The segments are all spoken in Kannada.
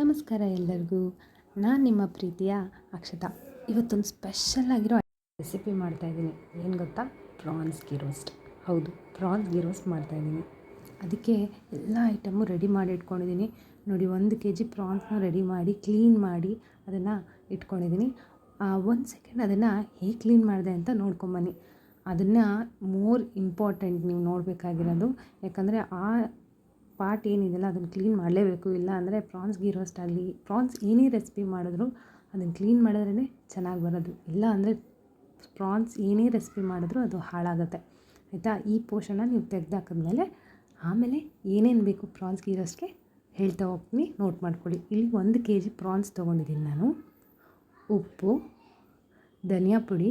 ನಮಸ್ಕಾರ ಎಲ್ಲರಿಗೂ. ನಾನು ನಿಮ್ಮ ಪ್ರೀತಿಯ ಅಕ್ಷತಾ. ಇವತ್ತೊಂದು ಸ್ಪೆಷಲ್ ಆಗಿರೋ ರೆಸಿಪಿ ಮಾಡ್ತಾಯಿದ್ದೀನಿ ಏನು ಗೊತ್ತಾ? ಪ್ರಾನ್ಸ್ ಗೀ ರೋಸ್ಟ್ ಹೌದು ಪ್ರಾನ್ಸ್ ಗೀ ರೋಸ್ಟ್ ಮಾಡ್ತಾಯಿದ್ದೀನಿ ಅದಕ್ಕೆ ಎಲ್ಲ ಐಟಮು ರೆಡಿ ಮಾಡಿ ಇಟ್ಕೊಂಡಿದ್ದೀನಿ. ನೋಡಿ, ಒಂದು ಕೆ ಜಿ ಪ್ರಾನ್ಸ್ನ ರೆಡಿ ಮಾಡಿ ಕ್ಲೀನ್ ಮಾಡಿ ಅದನ್ನು ಇಟ್ಕೊಂಡಿದ್ದೀನಿ. ಒಂದು ಸೆಕೆಂಡ್ ಅದನ್ನು ಹೇಗೆ ಕ್ಲೀನ್ ಮಾಡಿದೆ ಅಂತ ನೋಡ್ಕೊಂಬನ್ನಿ ಅದನ್ನು ಮೋರ್ ಇಂಪಾರ್ಟೆಂಟ್ ನೀವು ನೋಡಬೇಕಾಗಿರೋದು. ಯಾಕಂದರೆ ಆ ಪಾರ್ಟ್ ಏನಿದೆಯಲ್ಲ ಅದನ್ನು ಕ್ಲೀನ್ ಮಾಡಲೇಬೇಕು. ಇಲ್ಲ ಅಂದರೆ ಪ್ರಾನ್ಸ್ ಗೀ ರೋಸ್ಟ್ ಆಗಲಿ ಪ್ರಾನ್ಸ್ ಏನೇ ರೆಸಿಪಿ ಮಾಡಿದ್ರು ಅದನ್ನು ಕ್ಲೀನ್ ಮಾಡಿದ್ರೇ ಚೆನ್ನಾಗಿ ಬರೋದು. ಇಲ್ಲ ಅಂದರೆ ಪ್ರಾನ್ಸ್ ಏನೇ ರೆಸಿಪಿ ಮಾಡಿದ್ರೂ ಅದು ಹಾಳಾಗುತ್ತೆ. ಆಯಿತಾ? ಈ ಪೋರ್ಷನ್ನ ನೀವು ತೆಗೆದಾಕಿದ್ಮೇಲೆ ಆಮೇಲೆ ಏನೇನು ಬೇಕು ಪ್ರಾನ್ಸ್ ಗೀ ರೋಸ್ಟ್ಗೆ ಹೇಳ್ತಾ ಹೋಗ್ತೀನಿ. ನೋಟ್ ಮಾಡ್ಕೊಳ್ಳಿ. ಇಲ್ಲಿ ಒಂದು ಕೆ ಜಿ ಪ್ರಾನ್ಸ್ ತೊಗೊಂಡಿದ್ದೀನಿ ನಾನು. ಉಪ್ಪು, ಧನಿಯಾ ಪುಡಿ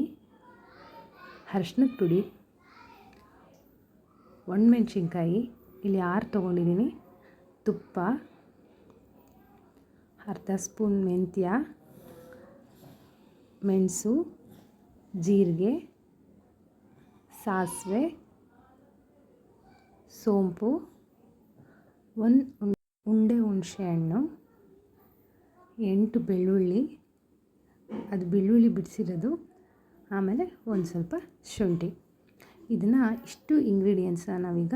ಅರ್ಶಿನದ ಪುಡಿ, ಒಣಮೆಣ್ಸಿನ್ಕಾಯಿ ಇಲ್ಲಿ ಆರು ತೊಗೊಂಡಿದ್ದೀನಿ. ತುಪ್ಪ, ಅರ್ಧ ಸ್ಪೂನ್ ಮೆಂತ್ಯ, ಮೆಣಸು, ಜೀರಿಗೆ, ಸಾಸಿವೆ, ಸೋಂಪು, ಒಂದು ಉಂಡೆ ಹುಣಸೆ ಹಣ್ಣು, ಎಂಟು ಬೆಳ್ಳುಳ್ಳಿ. ಅದು ಬೆಳ್ಳುಳ್ಳಿ ಬಿಡಿಸಿರೋದು. ಆಮೇಲೆ ಒಂದು ಸ್ವಲ್ಪ ಶುಂಠಿ. ಇದನ್ನು ಇಷ್ಟು ಇಂಗ್ರೀಡಿಯೆಂಟ್ಸನ್ನ ನಾವೀಗ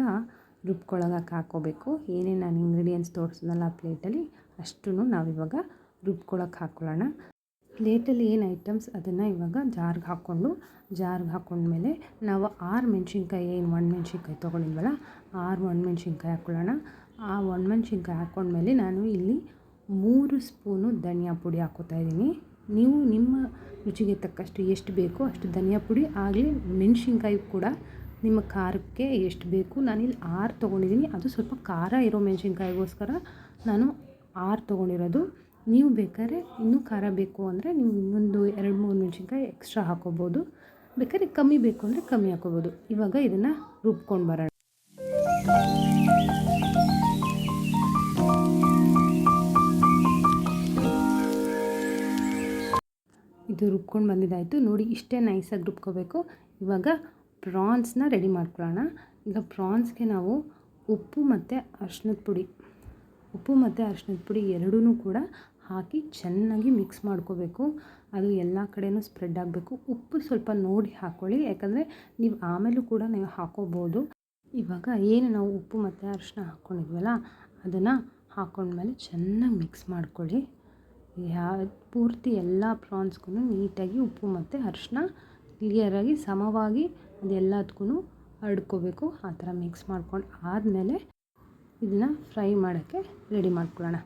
ರುಬ್ಕೊಳಗಕ್ಕೆ ಹಾಕ್ಕೋಬೇಕು. ಏನೇನು ನಾನು ಇಂಗ್ರೀಡಿಯೆಂಟ್ಸ್ ತೋರಿಸಿದ್ನಲ್ಲ ಆ ಪ್ಲೇಟಲ್ಲಿ ಅಷ್ಟೂ ನಾವಿವಾಗ ರುಬ್ಕೊಳಕ್ಕೆ ಹಾಕ್ಕೊಳ್ಳೋಣ. ಪ್ಲೇಟಲ್ಲಿ ಏನು ಐಟಮ್ಸ್ ಅದನ್ನು ಇವಾಗ ಜಾರ್ಗೆ ಹಾಕ್ಕೊಂಡು, ಜಾರ್ಗೆ ಹಾಕ್ಕೊಂಡ್ಮೇಲೆ ನಾವು ಆರು ಮೆಣಸಿನ್ಕಾಯಿ, ಏನು ಒಣಮೆಣ್ಸಿನ್ಕಾಯಿ ತೊಗೊಂಡಿದ್ವಲ್ಲ, ಆರು ಒಣ ಮೆಣ್ಸಿನ್ಕಾಯಿ ಹಾಕ್ಕೊಳ್ಳೋಣ. ಆ ಒಣ ಮೆಣ್ಸಿನ್ಕಾಯಿ ಹಾಕ್ಕೊಂಡ್ಮೇಲೆ ನಾನು ಇಲ್ಲಿ ಮೂರು ಸ್ಪೂನು ಧನಿಯಾ ಪುಡಿ ಹಾಕೋತಾ ಇದ್ದೀನಿ. ನೀವು ನಿಮ್ಮ ರುಚಿಗೆ ತಕ್ಕಷ್ಟು ಎಷ್ಟು ಬೇಕೋ ಅಷ್ಟು ಧನಿಯಾ ಪುಡಿ, ಆಗಲಿ ಮೆಣಸಿನ್ಕಾಯಿ ಕೂಡ ನಿಮ್ಮ ಖಾರಕ್ಕೆ ಎಷ್ಟು ಬೇಕು? ನಾನಿಲ್ಲಿ ಆರು ತೊಗೊಂಡಿದ್ದೀನಿ. ಅದು ಸ್ವಲ್ಪ ಖಾರ ಇರೋ ಮೆಣಸಿನ್ಕಾಯಿಗೋಸ್ಕರ ನಾನು ಆರು ತೊಗೊಂಡಿರೋದು. ನೀವು ಬೇಕಾದ್ರೆ ಇನ್ನೂ ಖಾರ ಬೇಕು ಅಂದರೆ ನೀವು ಇನ್ನೊಂದು ಎರಡು ಮೂರು ಮೆಣಸಿನ್ಕಾಯಿ ಎಕ್ಸ್ಟ್ರಾ ಹಾಕೋಬೋದು. ಬೇಕಾದ್ರೆ ಕಮ್ಮಿ ಬೇಕು ಅಂದರೆ ಕಮ್ಮಿ ಹಾಕೋಬೋದು. ಇವಾಗ ಇದನ್ನು ರುಬ್ಕೊಂಡು ಬರೋಣ. ಇದು ರುಬ್ಕೊಂಡು ಬಂದಿದ್ದಾಯಿತು. ನೋಡಿ ಇಷ್ಟೇ ನೈಸಾಗಿ ರುಬ್ಕೋಬೇಕು. ಇವಾಗ ಪ್ರಾನ್ಸ್ನ ರೆಡಿ ಮಾಡ್ಕೊಳ್ಳೋಣ. ಈಗ ಪ್ರಾನ್ಸ್ಗೆ ನಾವು ಉಪ್ಪು ಮತ್ತು ಅರ್ಶಿನದ ಪುಡಿ. ಉಪ್ಪು ಮತ್ತು ಅರ್ಶಿನದ ಪುಡಿ ಎರಡೂ ಕೂಡ ಹಾಕಿ ಚೆನ್ನಾಗಿ ಮಿಕ್ಸ್ ಮಾಡ್ಕೋಬೇಕು. ಅದು ಎಲ್ಲ ಕಡೆಯೂ ಸ್ಪ್ರೆಡ್ ಆಗಬೇಕು. ಉಪ್ಪು ಸ್ವಲ್ಪ ನೋಡಿ ಹಾಕ್ಕೊಳ್ಳಿ ಯಾಕಂದರೆ ನೀವು ಆಮೇಲೂ ಕೂಡ ನೀವು ಹಾಕೋಬೋದು. ಇವಾಗ ಏನು ನಾವು ಉಪ್ಪು ಮತ್ತು ಅರಿಶಿನ ಹಾಕ್ಕೊಂಡಿದ್ವಲ್ಲ ಅದನ್ನು ಹಾಕ್ಕೊಂಡ್ಮೇಲೆ ಚೆನ್ನಾಗಿ ಮಿಕ್ಸ್ ಮಾಡ್ಕೊಳ್ಳಿ. ಯಾ ಪೂರ್ತಿ ಎಲ್ಲ ಪ್ರಾನ್ಸ್ಗೂ ನೀಟಾಗಿ ಉಪ್ಪು ಮತ್ತು ಅರಿಶಿನ ಕ್ಲಿಯರಾಗಿ ಸಮವಾಗಿ ಅದೆಲ್ಲದಕ್ಕೂ ಹರಡ್ಕೋಬೇಕು ಆ ಥರ ಮಿಕ್ಸ್ ಮಾಡ್ಕೊಂಡು ಆದಮೇಲೆ ಇದನ್ನ ಫ್ರೈ ಮಾಡೋಕ್ಕೆ ರೆಡಿ ಮಾಡ್ಕೊಳ್ಳೋಣ.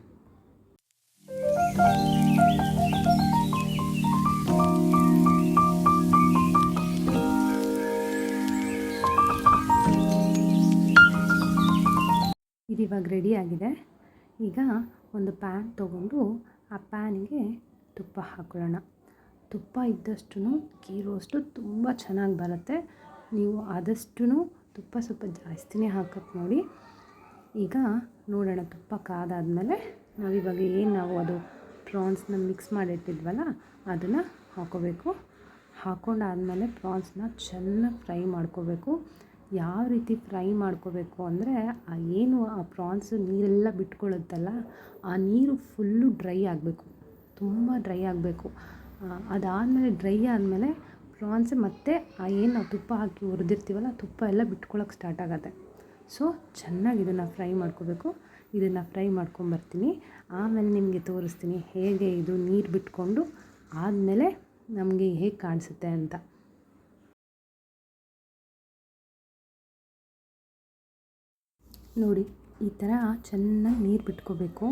ಇದು ಇವಾಗ ರೆಡಿ ಆಗಿದೆ. ಈಗ ಒಂದು ಪ್ಯಾನ್ ತಗೊಂಡು ಆ ಪ್ಯಾನಿಗೆ ತುಪ್ಪ ಹಾಕೊಳ್ಳೋಣ. ತುಪ್ಪ ಇದ್ದಷ್ಟು ಗೀ ರೋಸ್ಟು ತುಂಬ ಚೆನ್ನಾಗಿ ಬರುತ್ತೆ. ನೀವು ಆದಷ್ಟು ತುಪ್ಪ ಸ್ವಲ್ಪ ಜಾಸ್ತಿನೇ ಹಾಕಕ್ಕೆ ನೋಡಿ. ಈಗ ನೋಡೋಣ ತುಪ್ಪ ಕಾದಾದಮೇಲೆ ನಾವಿವಾಗ ಏನು ನಾವು ಅದು ಪ್ರಾನ್ಸ್ನ ಮಿಕ್ಸ್ ಮಾಡಿಟ್ಟಿದ್ವಲ್ಲ, ಅದನ್ನು ಹಾಕೋಬೇಕು. ಹಾಕೊಂಡಾದಮೇಲೆ ಪ್ರಾನ್ಸ್ನ ಚೆನ್ನಾಗಿ ಫ್ರೈ ಮಾಡ್ಕೋಬೇಕು. ಯಾವ ರೀತಿ ಫ್ರೈ ಮಾಡ್ಕೋಬೇಕು ಅಂದರೆ, ಆ ಏನು ಆ ಪ್ರಾನ್ಸ್ ನೀರೆಲ್ಲ ಬಿಟ್ಕೊಳ್ಳುತ್ತಲ್ಲ ಆ ನೀರು ಫುಲ್ಲು ಡ್ರೈ ಆಗಬೇಕು. ತುಂಬ ಡ್ರೈ ಆಗಬೇಕು. ಅದಾದಮೇಲೆ ಡ್ರೈ ಆದಮೇಲೆ ಪ್ರಾನ್ಸ್ ಮತ್ತು ಆ ಏನು ನಾವು ತುಪ್ಪ ಹಾಕಿ ಹುರಿದಿರ್ತೀವಲ್ಲ ತುಪ್ಪ ಎಲ್ಲ ಬಿಟ್ಕೊಳ್ಳೋಕೆ ಸ್ಟಾರ್ಟ್ ಆಗುತ್ತೆ. ಸೊ ಚೆನ್ನಾಗಿ ಇದನ್ನು ಫ್ರೈ ಮಾಡ್ಕೋಬೇಕು. ಇದನ್ನು ಫ್ರೈ ಮಾಡ್ಕೊಂಬರ್ತೀನಿ. ಆಮೇಲೆ ನಿಮಗೆ ತೋರಿಸ್ತೀನಿ ಹೇಗೆ ಇದು ನೀರು ಬಿಟ್ಕೊಂಡು ಆದಮೇಲೆ ನಮಗೆ ಹೇಗೆ ಕಾಣಿಸುತ್ತೆ ಅಂತ. ನೋಡಿ, ಈ ಥರ ಚೆನ್ನಾಗಿ ನೀರು ಬಿಟ್ಕೋಬೇಕು.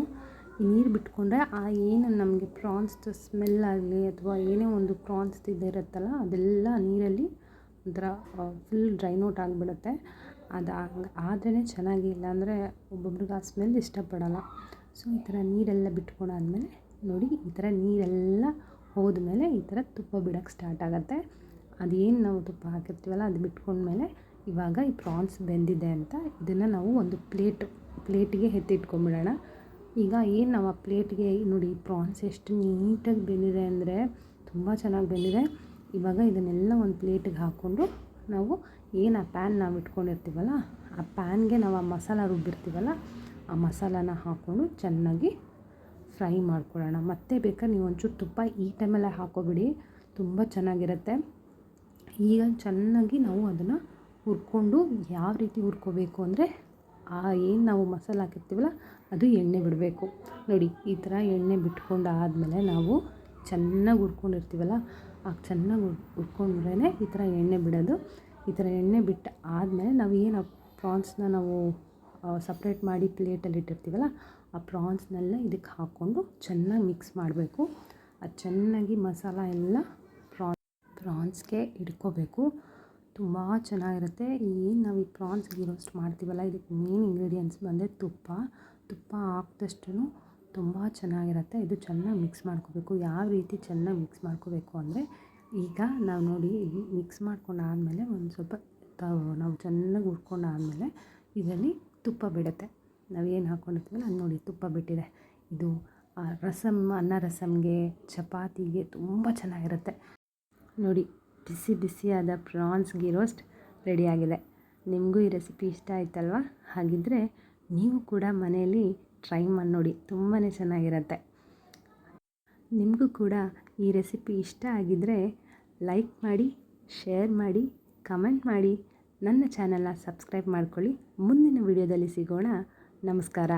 ನೀರು ಬಿಟ್ಕೊಂಡ್ರೆ ಆ ಏನು ನಮಗೆ ಪ್ರಾನ್ಸ್ದು ಸ್ಮೆಲ್ ಆಗಲಿ ಅಥವಾ ಏನೇ ಒಂದು ಪ್ರಾನ್ಸ್ದು ಇದಿರುತ್ತಲ್ಲ ಅದೆಲ್ಲ ನೀರಲ್ಲಿ ಒಂಥರ ಫುಲ್ ಡ್ರೈನ್ ಔಟ್ ಆಗಿಬಿಡುತ್ತೆ. ಅದು ಆದ್ರೇ ಚೆನ್ನಾಗಿ ಇಲ್ಲಾಂದರೆ ಒಬ್ಬೊಬ್ರಿಗೆ ಆ ಸ್ಮೆಲ್ ಇಷ್ಟಪಡಲ್ಲ. ಸೊ ಈ ಥರ ನೀರೆಲ್ಲ ಬಿಟ್ಕೊಂಡಾದ್ಮೇಲೆ ನೋಡಿ, ಈ ಥರ ನೀರೆಲ್ಲ ಹೋದ್ಮೇಲೆ ಈ ಥರ ತುಪ್ಪ ಬಿಡೋಕ್ಕೆ ಸ್ಟಾರ್ಟ್ ಆಗುತ್ತೆ. ಅದೇನು ನಾವು ತುಪ್ಪ ಹಾಕಿರ್ತೀವಲ್ಲ, ಅದು ಬಿಟ್ಕೊಂಡ್ಮೇಲೆ ಇವಾಗ ಈ ಪ್ರಾನ್ಸ್ ಬೆಂದಿದೆ ಅಂತ ಇದನ್ನು ನಾವು ಒಂದು ಪ್ಲೇಟ್, ಪ್ಲೇಟಿಗೆ ಎತ್ತಿಟ್ಕೊಂಬಿಡೋಣ ಈಗ ಏನು ನಾವು ಆ ಪ್ಲೇಟ್ಗೆ ನೋಡಿ ಪ್ರಾನ್ಸ್ ಎಷ್ಟು ನೀಟಾಗಿ ಬೆಂದಿದೆ ಅಂದರೆ ತುಂಬ ಚೆನ್ನಾಗಿ ಬೆಂದಿದೆ. ಇವಾಗ ಇದನ್ನೆಲ್ಲ ಒಂದು ಪ್ಲೇಟಿಗೆ ಹಾಕ್ಕೊಂಡು ನಾವು ಏನು ಆ ಪ್ಯಾನ್ ನಾವು ಇಟ್ಕೊಂಡಿರ್ತೀವಲ್ಲ, ಆ ಪ್ಯಾನ್ಗೆ ನಾವು ಆ ಮಸಾಲ ರುಬ್ಬಿರ್ತೀವಲ್ಲ, ಆ ಮಸಾಲಾನ ಹಾಕ್ಕೊಂಡು ಚೆನ್ನಾಗಿ ಫ್ರೈ ಮಾಡ್ಕೊಳ್ಳೋಣ. ಮತ್ತೆ ಬೇಕಾದ್ರೆ ನೀವು ಒಂಚೂರು ತುಪ್ಪ ಈ ಟೈಮಲ್ಲೇ ಹಾಕೋಬಿಡಿ, ತುಂಬ ಚೆನ್ನಾಗಿರುತ್ತೆ. ಈಗ ಚೆನ್ನಾಗಿ ನಾವು ಅದನ್ನು ಹುರ್ಕೊಂಡು ಯಾವ ರೀತಿ ಹುರ್ಕೋಬೇಕು ಅಂದರೆ, ಆ ಏನು ನಾವು ಮಸಾಲ ಹಾಕಿರ್ತೀವಲ್ಲ ಅದು ಎಣ್ಣೆ ಬಿಡಬೇಕು. ನೋಡಿ, ಈ ಥರ ಎಣ್ಣೆ ಬಿಟ್ಕೊಂಡು ಆದಮೇಲೆ ನಾವು ಚೆನ್ನಾಗಿ ಹುರ್ಕೊಂಡಿರ್ತೀವಲ್ಲ ಆ ಚೆನ್ನಾಗಿ ಹುರ್ ಹುರ್ಕೊಂಡ್ರೇ ಈ ಥರ ಎಣ್ಣೆ ಬಿಡೋದು. ಈ ಥರ ಎಣ್ಣೆ ಬಿಟ್ಟು ಆದಮೇಲೆ ನಾವು ಏನು ಪ್ರಾನ್ಸ್ನ ನಾವು ಸಪ್ರೇಟ್ ಮಾಡಿ ಪ್ಲೇಟಲ್ಲಿ ಇಟ್ಟಿರ್ತೀವಲ್ಲ, ಆ ಪ್ರಾನ್ಸ್ನೆಲ್ಲ ಇದಕ್ಕೆ ಹಾಕ್ಕೊಂಡು ಚೆನ್ನಾಗಿ ಮಿಕ್ಸ್ ಮಾಡಬೇಕು. ಅದು ಚೆನ್ನಾಗಿ ಮಸಾಲ ಎಲ್ಲ ಪ್ರಾನ್, ಪ್ರಾನ್ಸ್ಗೆ ಹಿಡ್ಕೋಬೇಕು ತುಂಬ ಚೆನ್ನಾಗಿರುತ್ತೆ. ಏನು ನಾವು ಈ ಪ್ರಾನ್ಸ್ ರೋಸ್ಟ್ ಮಾಡ್ತೀವಲ್ಲ, ಇದಕ್ಕೆ ಮೇನ್ ಇಂಗ್ರೀಡಿಯೆಂಟ್ಸ್ ಬಂದರೆ ತುಪ್ಪ. ತುಪ್ಪ ಹಾಕ್ದಷ್ಟು ತುಂಬ ಚೆನ್ನಾಗಿರುತ್ತೆ. ಇದು ಚೆನ್ನಾಗಿ ಮಿಕ್ಸ್ ಮಾಡ್ಕೋಬೇಕು. ಯಾವ ರೀತಿ ಚೆನ್ನಾಗಿ ಮಿಕ್ಸ್ ಮಾಡ್ಕೋಬೇಕು ಅಂದರೆ ಈಗ ನಾವು ನೋಡಿ ಮಿಕ್ಸ್ ಮಾಡ್ಕೊಂಡಾದಮೇಲೆ ಒಂದು ಸ್ವಲ್ಪ ನಾವು ಚೆನ್ನಾಗಿ ಹುರ್ಕೊಂಡಾದಮೇಲೆ ಇದರಲ್ಲಿ ತುಪ್ಪ ಬಿಡುತ್ತೆ. ನಾವೇನು ಹಾಕ್ಕೊಂಡಿರ್ತೀವಲ್ಲ ಅದು ನೋಡಿ ತುಪ್ಪ ಬಿಟ್ಟಿದೆ. ಇದು ರಸಮ್ ಅನ್ನ ರಸಮ್ಗೆ ಚಪಾತಿಗೆ ತುಂಬ ಚೆನ್ನಾಗಿರುತ್ತೆ. ನೋಡಿ ಬಿಸಿ ಬಿಸಿಯಾದ ಪ್ರಾನ್ಸ್ ಗೀ ರೋಸ್ಟ್ ರೆಡಿಯಾಗಿದೆ ನಿಮಗೂ ಈ ರೆಸಿಪಿ ಇಷ್ಟ ಆಯ್ತಲ್ವ? ಹಾಗಿದ್ದರೆ ನೀವು ಕೂಡ ಮನೆಯಲ್ಲಿ ಟ್ರೈ ಮಾಡಿ ನೋಡಿ ತುಂಬಾ ಚೆನ್ನಾಗಿರುತ್ತೆ. ನಿಮಗೂ ಕೂಡ ಈ ರೆಸಿಪಿ ಇಷ್ಟ ಆಗಿದ್ದರೆ ಲೈಕ್ ಮಾಡಿ ಶೇರ್ ಮಾಡಿ ಕಮೆಂಟ್ ಮಾಡಿ. ನನ್ನ ಚಾನಲ್ನ ಸಬ್ಸ್ಕ್ರೈಬ್ ಮಾಡ್ಕೊಳ್ಳಿ. ಮುಂದಿನ ವಿಡಿಯೋದಲ್ಲಿ ಸಿಗೋಣ. ನಮಸ್ಕಾರ.